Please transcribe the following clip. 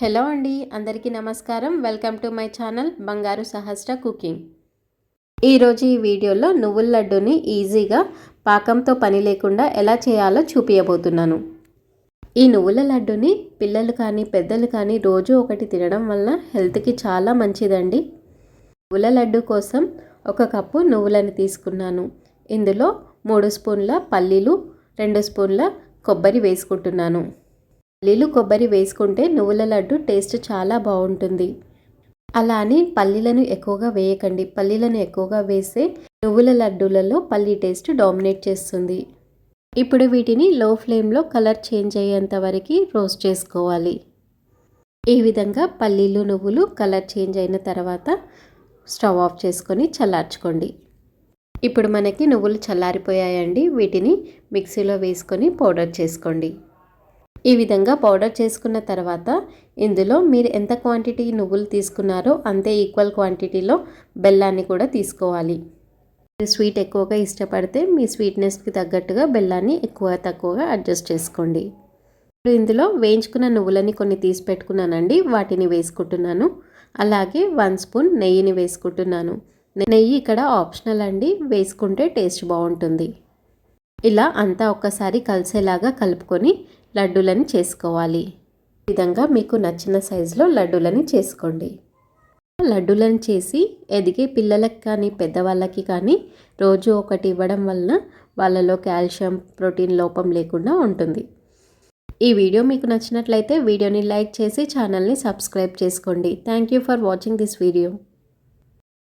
Hello అండి అందరికీ నమస్కారం. వెల్కమ్ టు మై ఛానల్ బంగారు సహస్ర కుకింగ్. ఈరోజు ఈ వీడియోలో నువ్వుల లడ్డూని ఈజీగా పాకంతో పని లేకుండా ఎలా చేయాలో చూపించబోతున్నాను ఈ నువ్వుల లడ్డూని పిల్లలు కానీ పెద్దలు కానీ రోజు ఒకటి తినడం వల్ల హెల్త్కి చాలా మంచిదండి. నువ్వుల లడ్డు కోసం ఒక కప్పు నువ్వులను తీసుకున్నాను. ఇందులో మూడు స్పూన్ల పల్లీలు రెండు స్పూన్ల కొబ్బరి వేసుకుంటున్నాను. పల్లీలు కొబ్బరి వేసుకుంటే నువ్వుల లడ్డు టేస్ట్ చాలా బాగుంటుంది. అలా అని పల్లీలను ఎక్కువగా వేయకండి. పల్లీలను ఎక్కువగా వేస్తే నువ్వుల లడ్డూలలో పల్లీ టేస్ట్ డామినేట్ చేస్తుంది. ఇప్పుడు వీటిని లో ఫ్లేమ్లో కలర్ చేంజ్ అయ్యేంత వరకు రోస్ట్ చేసుకోవాలి. ఈ విధంగా పల్లీలు నువ్వులు కలర్ చేంజ్ అయిన తర్వాత స్టవ్ ఆఫ్ చేసుకొని చల్లార్చుకోండి. ఇప్పుడు మనకి నువ్వులు చల్లారిపోయాయండి. వీటిని మిక్సీలో వేసుకొని పౌడర్ చేసుకోండి. ఈ విధంగా పౌడర్ చేసుకున్న తర్వాత ఇందులో మీరు ఎంత క్వాంటిటీ నువ్వులు తీసుకున్నారో అంతే ఈక్వల్ క్వాంటిటీలో బెల్లాన్ని కూడా తీసుకోవాలి. మీరు స్వీట్ ఎక్కువగా ఇష్టపడితే మీ స్వీట్నెస్కి తగ్గట్టుగా బెల్లాన్ని ఎక్కువ తక్కువగా అడ్జస్ట్ చేసుకోండి. ఇప్పుడు ఇందులో వేయించుకున్న నువ్వులని కొన్ని తీసి పెట్టుకున్నానండి. వాటిని వేసుకుంటున్నాను. అలాగే వన్ స్పూన్ నెయ్యిని వేసుకుంటున్నాను. నెయ్యి ఇక్కడ ఆప్షనల్ అండి. వేసుకుంటే టేస్ట్ బాగుంటుంది. ఇలా అంతా ఒక్కసారి కలిసేలాగా కలుపుకొని లడ్డూలని చేసుకోవాలి. ఈ విధంగా మీకు నచ్చిన సైజులో లడ్డూలని చేసుకోండి. లడ్డూలను చేసి ఎదిగే పిల్లలకి కానీ పెద్దవాళ్ళకి కానీ రోజు ఒకటి ఇవ్వడం వలన వాళ్ళలో కాల్షియం ప్రోటీన్ లోపం లేకుండా ఉంటుంది. ఈ వీడియో మీకు నచ్చినట్లయితే వీడియోని లైక్ చేసి ఛానల్ని సబ్స్క్రైబ్ చేసుకోండి. Thank you for watching this video.